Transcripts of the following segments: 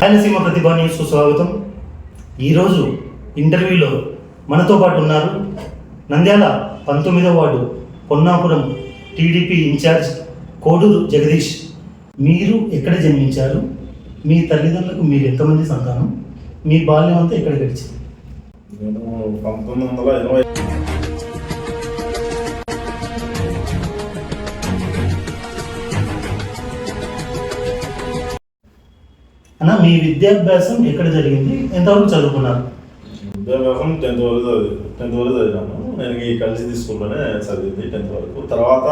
రాయలసీమ ప్రతిభ న్యూస్కు స్వాగతం. ఈరోజు ఇంటర్వ్యూలో మనతో పాటు ఉన్నారు నంద్యాల పంతొమ్మిదవ ward Ponnapuram TDP in charge Koduru Jagadish. మీరు ఎక్కడ జన్మించారు? మీ తల్లిదండ్రులకు మీరు ఎంతమంది సంతానం? మీ బాల్యం అంతా ఎక్కడ గడిచింది? నేను పంతొమ్మిది వందల ఇరవై అన్న మీ విద్యాభ్యాసం ఎక్కడ జరిగింది? ఎంతవరకు చదువుకున్నారు? విద్యాభ్యాసం టెన్త్ వరకు చదివి టెన్త్ వరకు చదివాను. నేను ఈ కలిసి స్కూల్లోనే చదివింది టెన్త్ వరకు. తర్వాత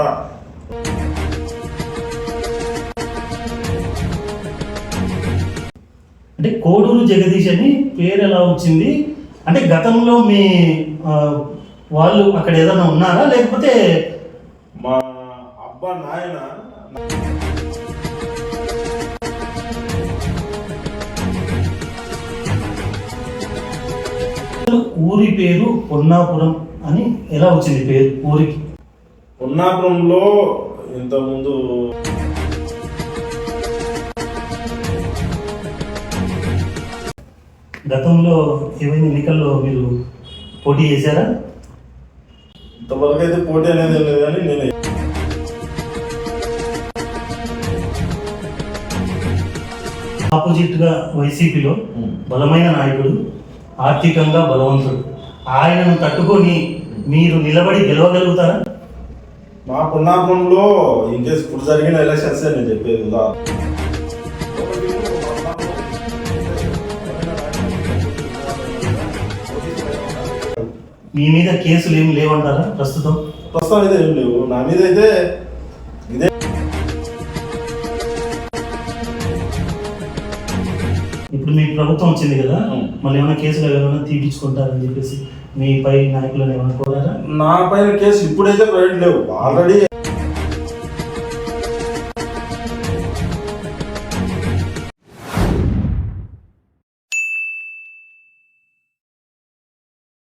అంటే కోడూరు జగదీష్ అని పేరు ఎలా వచ్చింది? అంటే గతంలో మీ వాళ్ళు అక్కడ ఏదైనా ఉన్నారా? లేకపోతే మా అబ్బా నాయన ఊరి పేరు పొన్నాపురం అని ఎలా వచ్చింది పేరు ఊరికి? ఉన్నాపురంలో ఇంతకుముందు గతంలో ఏమైనా ఎన్నికల్లో మీరు పోటీ చేశారా? ఇంతవరకు అయితే పోటీ అనేది లేదు కానీ నేను. ఆపోజిట్గా వైసీపీలో బలమైన నాయకుడు ఆర్థికంగా బలవంతుడు. ఆయనను తట్టుకొని మీరు నిలబడి గెలవగలుగుతారా? మా పున్నాపురంలో ఇంకేస్ ఇప్పుడు జరిగిన ఎలక్షన్స్ నేను చెప్పేది మీ మీద కేసులు ఏమి లేవంటారా ప్రస్తుతం? ప్రస్తుతం అయితే ఏం లేవు. నా మీద అయితే ఇప్పుడు మీ ప్రభుత్వం వచ్చింది కదా. మళ్ళీ ఏమైనా కేసులు ఏమైనా తీపించుకుంటారని చెప్పేసి మీ పై నాయకులను ఏమైనా కోరారా నా పైన కేసు ఇప్పుడైతే ప్రైవేట్ లేవు ఆల్రెడీ